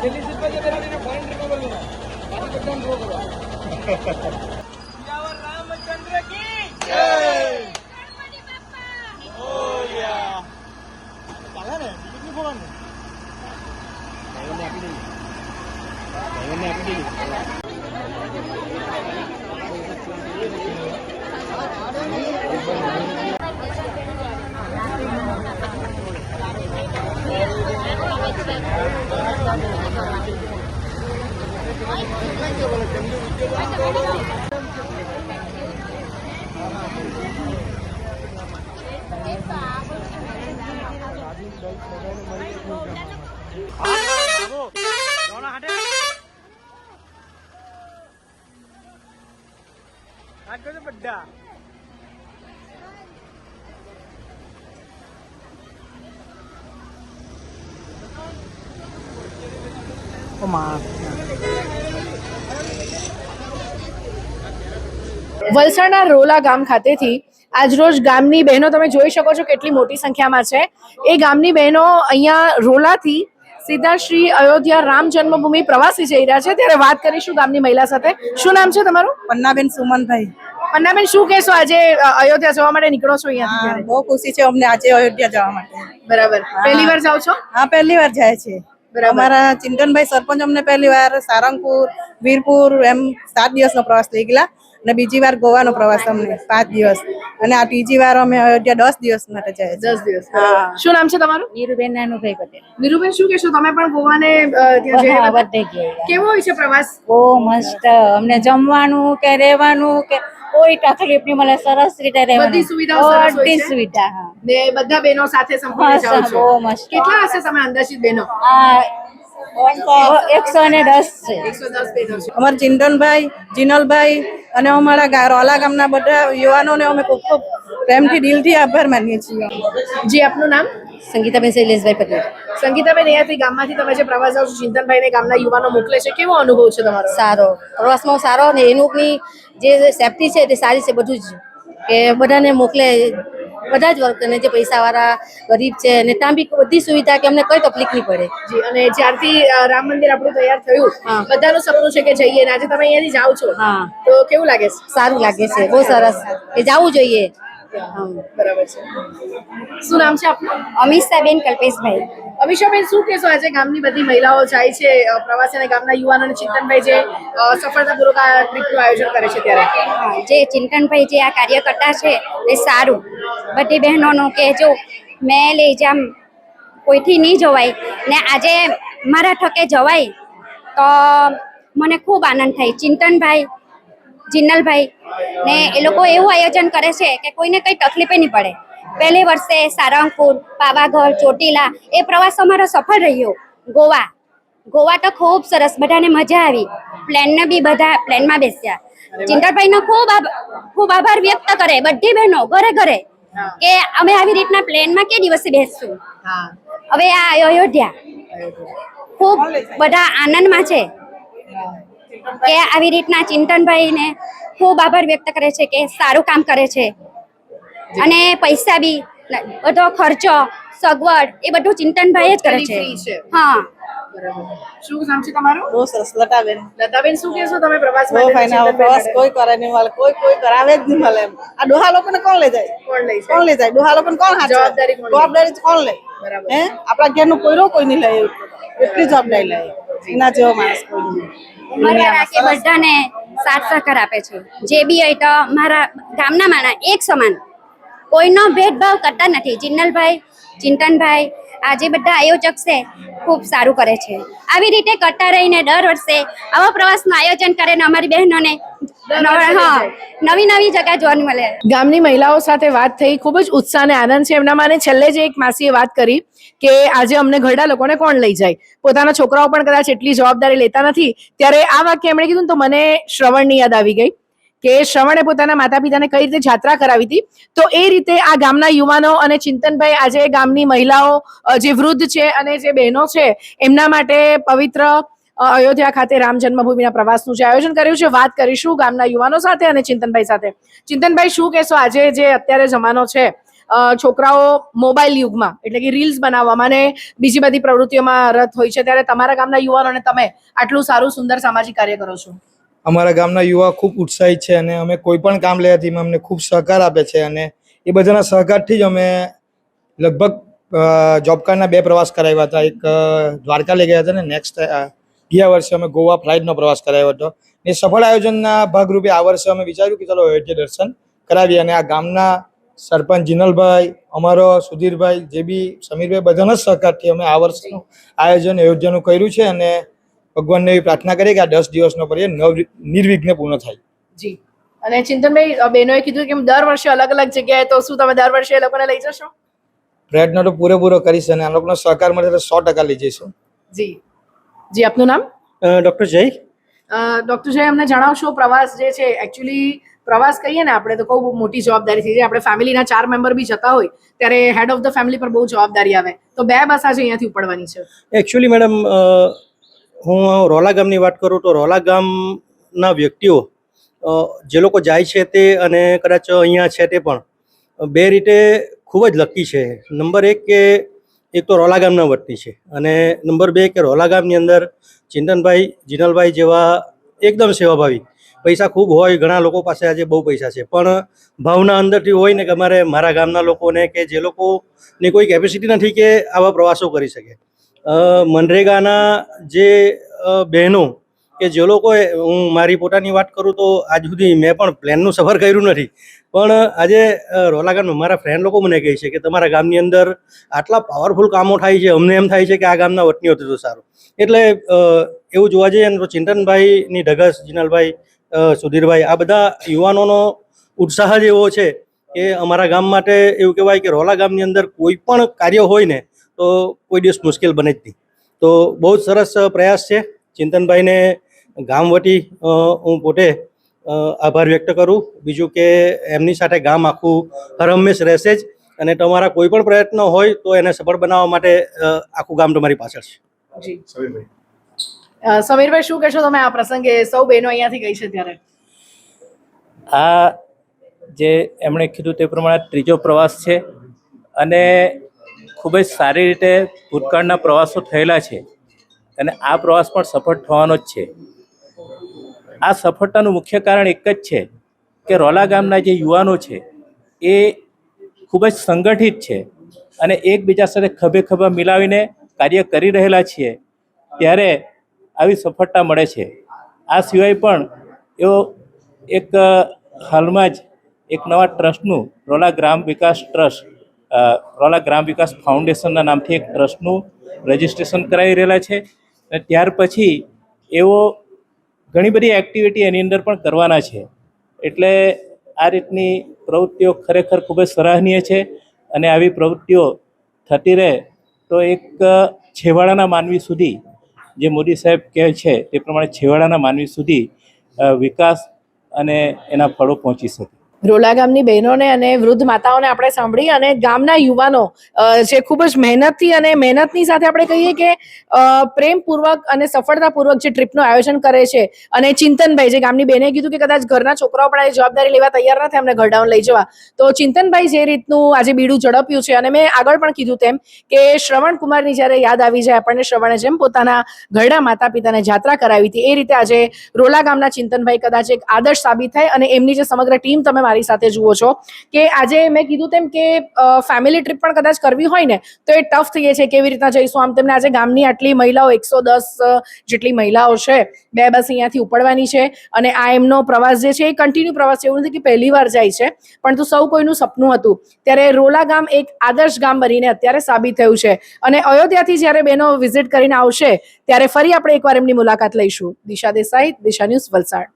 Delhi seat પર જે બેઠા એને ફોરેન ટ્રીપ બોલું બાકી બધા ડ્રો કરવા બધા Oh, my. વલસાડના રોલા ગામ ખાતેથી આજરોજ ગામની બહેનો તમે જોઈ શકો છો કેટલી મોટી સંખ્યામાં છે. એ ગામની બહેનો અહીંયા રોલાથી સીધા શ્રી અયોધ્યા રામ જન્મભૂમિ પ્રવાસી જઈ રહ્યા છે. ત્યારે વાત કરીશું ગામની મહિલા સાથે. શું નામ છે તમારું? પન્નાબેન સુમનભાઈ. પન્નાબેન શું કહેશો આજે અયોધ્યા જવા માટે નીકળો છો અહીંયા બહુ ખુશી છે અમને આજે અયોધ્યા જવા માટે. બરાબર. પહેલી વાર જાઓ છો? હા પહેલી વાર જાય છે. અમારા ચિંતનભાઈ સરપંચ અમને પહેલી વાર સારંગપુર વીરપુર એમ સાત દિવસનો પ્રવાસ લઈ ગયેલા. અને બીજી વાર ગોવાનો પ્રવાસ અમને પાંચ દિવસ. અને આ ત્રીજી વાર અમે અયોધ્યા દસ દિવસ માટે જાય દસ દિવસ. હા. શું નામ છે તમારું? નીરુબેન નાનુભાઈ પટેલ. નીરુબેન શું કહેશો? તમે પણ ગોવાને કેવો હોય છે પ્રવાસ? બહુ મસ્ત. અમને જમવાનું કે રહેવાનું કે કોઈ તકલીફ નહીં મળે સરસ રીતે રહેવાનું. બધી સુવિધાઓ સરસ હોય છે? સુવિધા હા. ને બધા બહેનો સાથે સંપૂર્ણ જાઓ છો? બહુ મસ્ત. કેટલા હશે તમે અંદાજિત બહેનો? આ એકસો ને દસ છે. અમારા ચિંતનભાઈ જીનલભાઈ અને અમારા રોલા ગામના બધા યુવાનોને અમે ખૂબ ખૂબ પ્રેમથી દિલથી આભાર માનીએ છીએ. જી આપનું નામ? સંગીતાબેન શૈલેષભાઈ પટેલ. સંગીતાબેન અહીંયાથી ગામમાંથી તમે જે પ્રવાસ જાઓ છો ચિંતનભાઈ ને ગામના યુવાનો મોકલે છે કેવો અનુભવ છે તમારો? સારો. પ્રવાસમાં સારો ને એનું જે સેફટી છે તે સારી છે બધું જ. કે બધાને મોકલે બધા જ વર્ગ અને જે પૈસાવાળા ગરીબ છે ને ત્યાં બી બધી સુવિધા કે અમને કઈ તકલીફ નહીં પડે. જી અને જ્યારથી રામ મંદિર આપણું તૈયાર થયું. બધાનું સપનું છે કે જઈએ આજે તમે અહીંયાથી જાઓ છો. તો કેવું લાગે છે? સારું લાગે છે. બહુ સરસ. એ જવું જોઈએ. બરાબર છે. શું નામ છે આપનું? અમિષાબેન કલ્પેશભાઈ. અમિષાબેન શું કહેશો આજે ગામની બધી મહિલાઓ જાય છે પ્રવાસી અને ગામના યુવાનો ચિંતનભાઈ જે સફળતાપૂર્વક આ ટ્રીપનું આયોજન કરે છે ત્યારે? જે ચિંતનભાઈ જે આ કાર્યકર્તા છે એ સારું. બધી બહેનોનું કે જો મેં લઈ જામ કોઈથી નહીં જવાય. ને આજે મારા થકે જવાય. તો મને ખૂબ આનંદ થાય. ચિંતનભાઈ જિન્નલભાઈ ને એ લોકો એવું આયોજન કરે છે કે કોઈને કંઈ તકલીફે નહીં પડે. પહેલે વર્ષે સારંગપુર પાવાગઢ ચોટીલા એ પ્રવાસ અમારો સફળ રહ્યો. ગોવા. ગોવા તો ખૂબ સરસ બધાને મજા આવી. પ્લેનને બી બધા પ્લેનમાં બેસ્યા. ચિંતનભાઈનો ખૂબ ખૂબ આભાર વ્યક્ત કરે બધી બહેનો ઘરે ઘરે કે અમે આવી રીતના પ્લેનમાં કે દિવસે બેસશું? હવે આ અયોધ્યા. ખૂબ બધા આનંદમાં છે. કે આવી રીતના ચિંતનભાઈને ખૂબ આભાર વ્યક્ત કરે છે કે સારું કામ કરે છે. અને પૈસા બી બધો ખર્ચો સગવડ એ બધું ચિંતનભાઈ જ કરે છે. હા. શું નામ છે તમારું? બહુ સરસ લતાબેન. લતાબેન શું કહેશો તમે પ્રવાસ બહુ ફાઇન આવો પ્રવાસ કોઈ કરે નહીં મળે કોઈ કોઈ કરાવે જ નહીં મળે એમ. આ ડોહા લોકોને કોણ લઈ જાય? કોણ લઈ છે કોણ લઈ જાય? ડોહા લોકોને કોણ? જવાબદારી લે? જવાબદારી કોણ લે? બરાબર. હે? આપણા ઘરનું કોઈનો કોઈ નહીં લે એટલી જવાબદારી લે. એના જેવો માણસ કોઈ નહીં. ઉંમરવાળા કે બધાને સાથ સહકાર આપે છે. જે બી હોય તો મારા ગામના માણા એક સમાન. કોઈનો ભેદભાવ કરતા નથી. જિન્નલભાઈ ચિંતનભાઈ, આ જે બધા આયોજક છે, ખૂબ સારું કરે છે. આવી રીતે કરતા રહીને દર વર્ષે આવા પ્રવાસનું આયોજન કરે ને અમારી બહેનોને હા નવી નવી જગ્યા જોવાની મળે. ગામની મહિલાઓ સાથે વાત થઈ ખૂબ જ ઉત્સાહ અને આનંદ છે. એમના મને છેલ્લે જે એક માસીએ વાત કરી કે આજે અમને ઘરડા લોકોને કોણ લઈ જાય? પોતાના છોકરાઓ પણ કદાચ એટલી જવાબદારી લેતા નથી. ત્યારે આ વાક્ય એમણે કીધું તો મને શ્રવણની યાદ આવી ગઈ કે શ્રવણે પોતાના માતા પિતાને કઈ રીતે જાત્રા કરાવી હતી. તો એ રીતે આ ગામના યુવાનો અને ચિંતનભાઈ આજે ગામની મહિલાઓ જે વૃદ્ધ છે અને જે બહેનો છે એમના માટે પવિત્ર અયોધ્યા ખાતે રામ જન્મભૂમિના પ્રવાસનું જે આયોજન કર્યું છે, વાત કરીશું ગામના યુવાનો સાથે અને ચિંતનભાઈ સાથે. ચિંતનભાઈ, શું કહેશો આજે જે અત્યારે જમાનો છે છોકરાઓ મોબાઈલ યુગમાં, એટલે કે રીલ્સ બનાવવામાં અને બીજી બધી પ્રવૃત્તિઓમાં રત હોય છે, ત્યારે તમારા ગામના યુવાનોને તમે આટલું સારું, સુંદર સામાજિક કાર્ય કરો છો? અમારા ગામના યુવા ખૂબ ઉત્સાહિત છે અને અમે કોઈ પણ કામ લેવાથી અમને ખૂબ સહકાર આપે છે અને એ બધાના સહકારથી જ અમે લગભગ જોબ કાર્ડના બે પ્રવાસ કરાવ્યા હતા. એક દ્વારકા લઈ ગયા હતા ને નેક્સ્ટ ગયા વર્ષે અમે ગોવા ફ્લાઇટનો પ્રવાસ કરાવ્યો હતો. એ સફળ આયોજનના ભાગરૂપે આ વર્ષે અમે વિચાર્યું કે ચાલો અયોધ્યા દર્શન કરાવીએ અને આ ગામના સરપંચ જીનલભાઈ અમારો સુધીરભાઈ જે બી સમીરભાઈ બધાના જ સહકારથી અમે આ વર્ષનું આયોજન અયોધ્યાનું કર્યું છે અને ભગવાનને એવી પ્રાર્થના કરીએ કે આ દસ દિવસનો પર્યાય નવ નિર્વિઘ્ને પૂર્ણ થાય. જી. અને ચિંતનભાઈ બહેનોએ કીધું કે દર વર્ષે અલગ અલગ જગ્યાએ તો શું તમે દર વર્ષે એ લોકોને લઈ જશો? પ્રયત્ન તો પૂરેપૂરો કરીશ અને આ લોકોનો સહકાર મળે તો સો ટકા લઈ જઈશું. જી. જી આપનું નામ? ડૉક્ટર જય. ડોક્ટર જય અમને જણાવશો પ્રવાસ જે છે એકચ્યુઅલી પ્રવાસ કહીએ ને આપણે તો બહુ મોટી જવાબદારી થઈ જાય. આપણે ફેમિલીના ચાર મેમ્બર બી જતા હોય ત્યારે હેડ ઓફ ધ ફેમિલી પર બહુ જવાબદારી આવે. તો બે બસ આજે અહીંયાથી ઉપડવાની છે. એકચ્યુઅલી મેડમ હું રોલા ગામની વાત કરું તો રોલા ગામના વ્યક્તિઓ જે લોકો જાય છે તે અને કદાચ અહીંયા છે તે પણ બે રીતે ખૂબ જ લકી છે. નંબર એક કે એક તો રોલા ગામના વતની છે. અને નંબર બે કે રોલા ગામની અંદર ચિંતનભાઈ, જીનલભાઈ જેવા એકદમ સેવાભાવી. પૈસા ખૂબ હોય, ઘણા લોકો પાસે આજે બહુ પૈસા છે. પણ ભાવના અંદરથી હોય ને કે અમારે મારા ગામના લોકોને કે જે લોકોની કોઈ કેપેસિટી નથી કે આવા પ્રવાસો કરી શકે. મનરેગાના જે બહેનો કે જે લોકોએ હું મારી પોતાની વાત કરું તો આજ સુધી મેં પણ પ્લેનનું સફર કર્યું નથી. પણ આજે અ, રોલા ગામમાં મારા ફ્રેન્ડ લોકો મને કહે છે કે તમારા ગામની અંદર આટલા પાવરફુલ કામો થાય છે અમને એમ થાય છે કે આ ગામના વતનીઓ તો સારું. એટલે એવું જોવા જઈએ ને તો ચિંતનભાઈની ઢગસ જીનલભાઈ સુધીરભાઈ આ બધા યુવાનોનો ઉત્સાહ જ એવો છે કે અમારા ગામ માટે એવું કહેવાય કે રોલા ગામની અંદર કોઈ પણ કાર્ય હોય ને તો કોઈ દિવસ મુશ્કેલ બને જ નહીં. તો બહુ જ સરસ પ્રયાસ છે. ચિંતનભાઈને ગામ વટી હું પોતે આભાર વ્યક્ત કરું. બીજું કે એમની સાથે ગામ આખું હરહંમેશ રહેશે જ અને તમારા કોઈ પણ પ્રયત્ન હોય તો એને સફળ બનાવવા માટે આખું ગામ તમારી પાછળ છે. જી. સમીરભાઈ શું કહેશો તમે આ પ્રસંગે? સૌ બહેનો અહીંયાથી ગઈ છે ત્યારે. આ જે એમણે કીધું તે પ્રમાણે ત્રીજો પ્રવાસ છે અને ખૂબ જ સારી રીતે ભૂતકાળના પ્રવાસો થયેલા છે. અને આ પ્રવાસ પણ સફળ થવાનો જ છે. આ સફળતાનું મુખ્ય કારણ એક જ છે કે રોલા ગામના જે યુવાનો છે, એ ખૂબ જ સંગઠિત છે અને એકબીજા સાથે ખભે ખભા મિલાવીને કાર્ય કરી રહેલા છીએ, ત્યારે આવી સફળતા મળે છે. આ સિવાય પણ એવો એક હાલમાં જ એક નવા ટ્રસ્ટનું રોલા ગ્રામ વિકાસ ટ્રસ્ટ રોલા ગ્રામ વિકાસ ફાઉન્ડેશનના નામથી એક ટ્રસ્ટનું રજિસ્ટ્રેશન કરાવી રહેલા છે અને ત્યાર પછી એવો ઘણી બધી એક્ટિવિટી એની અંદર પણ કરવાના છે. એટલે આ રીતની પ્રવૃત્તિઓ ખરેખર ખૂબ જ સરાહનીય છે અને આવી પ્રવૃત્તિઓ થતી રહે તો એક છેવાડાના માનવી સુધી જે મોદી સાહેબ કહે છે તે પ્રમાણે છેવાડાના માનવી સુધી વિકાસ અને એના ફળો પહોંચી શકે. રોલા ગામની બહેનોને અને વૃદ્ધ માતાઓને આપણે સાંભળી અને ગામના યુવાનો જે ખૂબ જ મહેનતથી અને મહેનતની સાથે આપણે કહીએ કે પ્રેમપૂર્વક અને સફળતાપૂર્વક જે ટ્રીપનું આયોજન કરે છે અને ચિંતનભાઈ જે ગામની બહેને કીધું કે કદાચ ઘરના છોકરાઓ પણ જવાબદારી લેવા તૈયાર નથી અમને ઘર ડાઉન લઈ જવા. તો ચિંતનભાઈ જે રીતનું આજે બીડું ઝડપ્યું છે અને મેં આગળ પણ કીધું તેમ કે શ્રવણ કુમારની જ્યારે યાદ આવી જાય, આપણને શ્રવણે જેમ પોતાના ઘરડા માતા પિતાને જાત્રા કરાવી હતી, એ રીતે આજે રોલા ગામના ચિંતનભાઈ કદાચ એક આદર્શ સાબિત થાય અને એમની જે સમગ્ર ટીમ તમે મારી સાથે જુઓ છો કે આજે મેં કીધું તેમ કે ફેમિલી ટ્રીપ પણ કદાચ કરવી હોય ને, તો એ ટફ થઈ છે કેવી રીતના જઈશું. આમ તેમને આજે ગામની આટલી મહિલાઓ, એકસો દસ જેટલી મહિલાઓ છે, બે બસ અહીંયાથી ઉપડવાની છે અને આ એમનો પ્રવાસ જે છે એ કન્ટિન્યુ પ્રવાસ છે. એવું નથી કે પહેલી વાર જાય છે, પરંતુ સૌ કોઈનું સપનું હતું. ત્યારે રોલા ગામ એક આદર્શ ગામ બનીને અત્યારે સાબિત થયું છે અને અયોધ્યાથી જ્યારે બહેનો વિઝિટ કરીને આવશે, ત્યારે ફરી આપણે એકવાર એમની મુલાકાત લઈશું. દિશા દેસાઈ, દિશા ન્યૂઝ વલસાડ.